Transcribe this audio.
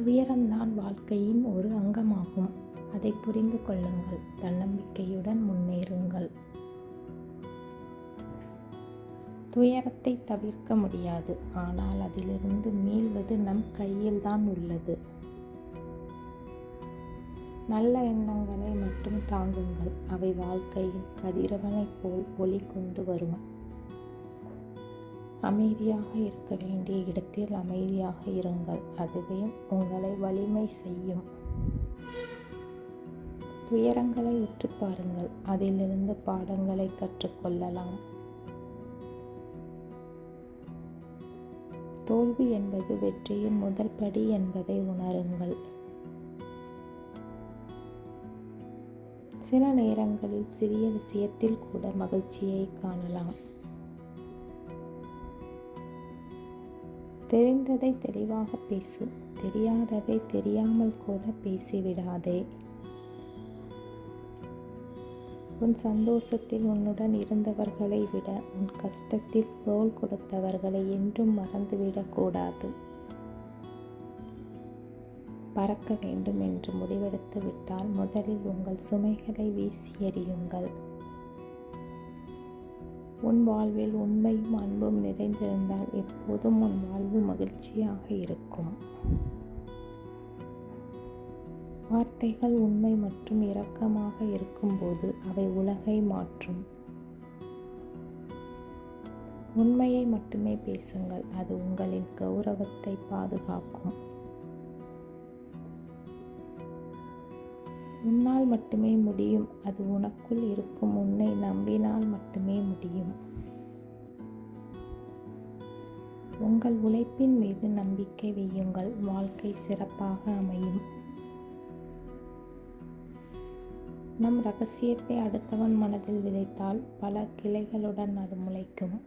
துயரம்தான் வாழ்க்கையின் ஒரு அங்கமாகும். அதை புரிந்து கொள்ளுங்கள். தன்னம்பிக்கையுடன் முன்னேறுங்கள். துயரத்தை தவிர்க்க முடியாது. ஆனால் அதிலிருந்து மீள்வது நம் கையில்தான் உள்ளது. நல்ல எண்ணங்களை மட்டும் தாங்குங்கள். அவை வாழ்க்கையில் கதிரவனைப் போல் ஒளி கொண்டு வரும். அமைதியாக இருக்க வேண்டிய இடத்தில் அமைதியாக இருங்கள். அதுவே உங்களை வலிமை செய்யும். துயரங்களை உற்று பாருங்கள். அதிலிருந்து பாடங்களை கற்றுக்கொள்ளலாம். தோல்வி என்பது வெற்றியின் முதல் படி என்பதை உணருங்கள். சில நேரங்களில் சிறிய விஷயத்தில் கூட மகிழ்ச்சியை காணலாம். தெரிந்ததை தெளிவாக பேசு தெரியாததை தெரியாமல் கூட பேசிவிடாதே. உன் சந்தோஷத்தில் உன்னுடன் இருந்தவர்களை விட உன் கஷ்டத்தில் தோல் கொடுத்தவர்களை என்றும் மறந்துவிடக்கூடாது பறக்க வேண்டும் என்று முடிவெடுத்து விட்டால் முதலில் உங்கள் சுமைகளை வீசி எறியுங்கள். உன் வாழ்வில் உண்மையும் அன்பும் நிறைந்திருந்தால் எப்போதும் உன் வாழ்வு மகிழ்ச்சியாக இருக்கும். வார்த்தைகள் உண்மை மற்றும் இரக்கமாக இருக்கும்போது அவை உலகை மாற்றும். உண்மையை மட்டுமே பேசுங்கள். அது உங்களின் கௌரவத்தை பாதுகாக்கும். உன்னால் மட்டுமே முடியும். அது உனக்குள் இருக்கும். உன்னை நம்பினால் மட்டுமே முடியும். உங்கள் உழைப்பின் மீது நம்பிக்கை வையுங்கள். வாழ்க்கை சிறப்பாக அமையும். நம் ரகசியத்தை அடுத்தவன் மனதில் விதைத்தால் பல கிளைகளுடன் அது முளைக்கும்.